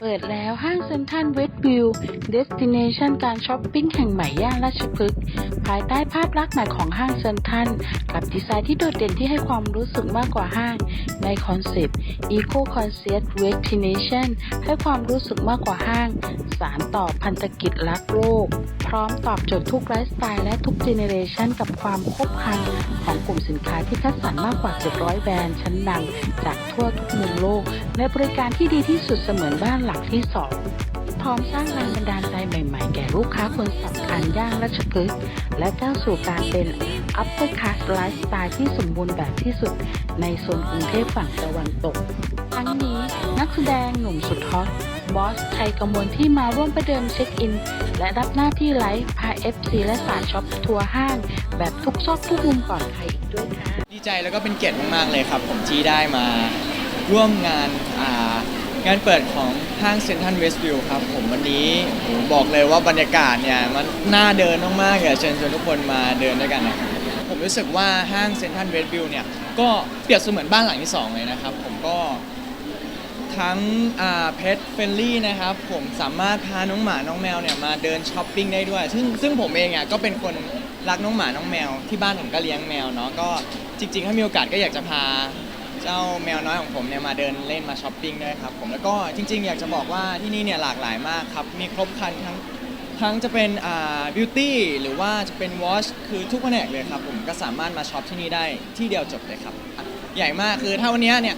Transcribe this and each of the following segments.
เปิดแล้วห้างเซ็นทรัลเวสต์วิวเดสติเนชันการช้อปปิ้งแห่งใหม่ย่านราชพฤกษ์ภายใต้ภาพลักษณ์ใหม่ของห้างเซ็นทรัลกับดีไซน์ที่โดดเด่นที่ให้ความรู้สึกมากกว่าห้าง ในคอนเซปต์ Eco Concept Destination ให้ความรู้สึกมากกว่าห้าง สารต่อพันธกิจรักโลก พร้อมตอบโจทย์ทุกไลฟ์สไตล์และทุกเจเนเรชันกับความครบครันของกลุ่มสินค้าที่คัดสรรมากกว่า 700 แบรนด์ชั้นดังจากทั่วทุกมุมโลกและบริการที่ดีที่สุดเสมือนบ้านหลักที่สองพร้อมสร้างแรงบันดาลใจใหม่ๆ แก่ลูกค้าคนสำคัญย่างราชพฤกษ์และก้าวสู่การเป็น upper class lifestyle ที่สมบูรณ์แบบที่สุดในโซนกรุงเทพฝั่งตะวันตก ทั้งนี้นักแสดงหนุ่มสุดฮอตบอสชัยกมลที่มาร่วมประเดิมเช็คอิน และรับหน้าที่ไลฟ์พา FC และสายช็อปทัวร์ห้าง แบบทุกซอกทุกมุมก่อนใครอีกด้วยค่ะ ดีใจแล้วก็เป็นเกียรติมากๆเลยครับ ผมที่ได้มาร่วมงานอ่า งานเปิดของห้างเซ็นทรัลเวสต์วิวครับผมวันนี้ผมบอกเลยว่าบรรยากาศเนี่ยมันน่าเดินมากๆอยากเชิญชวนทุกคนมาเดินด้วยกันนะครับผมรู้สึกว่าห้างเซ็นทรัลเวสต์วิวเนี่ยก็เปรียบเสมือนบ้านหลังที่สองเลยนะครับผมก็ทั้งเพจเฟนลี่นะครับผมสามารถพาน้องหมาน้องแมวเนี่ยมาเดินช้อปปิ้งได้ด้วย ซึ่งซึ่งผมเองอะก็เป็นคนรักน้องหมาน้องแมวที่บ้านผมก็เลี้ยงแมวเนาะก็จริงๆ ถ้ามีโอกาสก็อยากจะพา เจ้าแมวน้อยของผมเนี่ยมาเดินเล่นมาช้อปปิ้งด้วยครับผมแล้วก็จริง ๆ อยากจะบอกว่าที่นี่เนี่ยหลากหลายมากครับ มีครบครันทั้งทั้งจะเป็นอ่าบิวตี้หรือว่าจะเป็นวอชคือทุกแผนกเลยครับผมก็สามารถมาช็อปที่นี่ได้ที่เดียวจบเลยครับอะใหญ่มากคือถ้าวันเนี้ยเนี่ย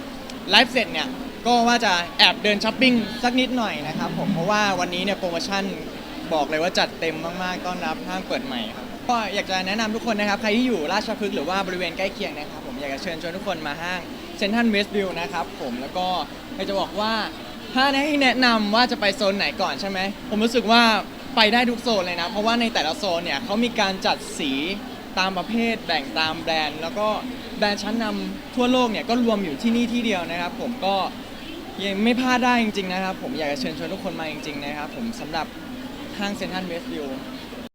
ไลฟ์เสร็จเนี่ยก็ว่าจะแอบเดินช้อปปิ้งสักนิดหน่อยนะครับผมเพราะว่าวันนี้เนี่ยโปรโมชั่นบอกเลยว่าจัดเต็มมากๆต้อนรับห้างเปิดใหม่ครับก็อยากจะแนะนำทุกคนนะครับใครที่อยู่ราชพฤกษ์หรือว่าบริเวณใกล้เคียงนะครับผมอยากจะเชิญชวนทุกคนมาห้าง เซนทรัลเวสต์วิวนะครับผมแล้วก็อยากจะบอกว่าถ้าให้แนะนำว่าจะไปโซนไหนก่อนใช่ไหม ผมรู้สึกว่าไปได้ทุกโซนเลยนะ เพราะว่าในแต่ละโซนเนี่ยเขามีการจัดสีตามประเภทแบ่งตามแบรนด์ แล้วก็แบรนด์ชั้นนำทั่วโลกเนี่ยก็รวมอยู่ที่นี่ที่เดียวนะครับ ผมก็ยังไม่พลาดได้จริงๆนะครับ ผมอยากจะเชิญชวนทุกคนมาจริงๆนะครับ ผมสำหรับห้างเซนทรัลเวสต์วิว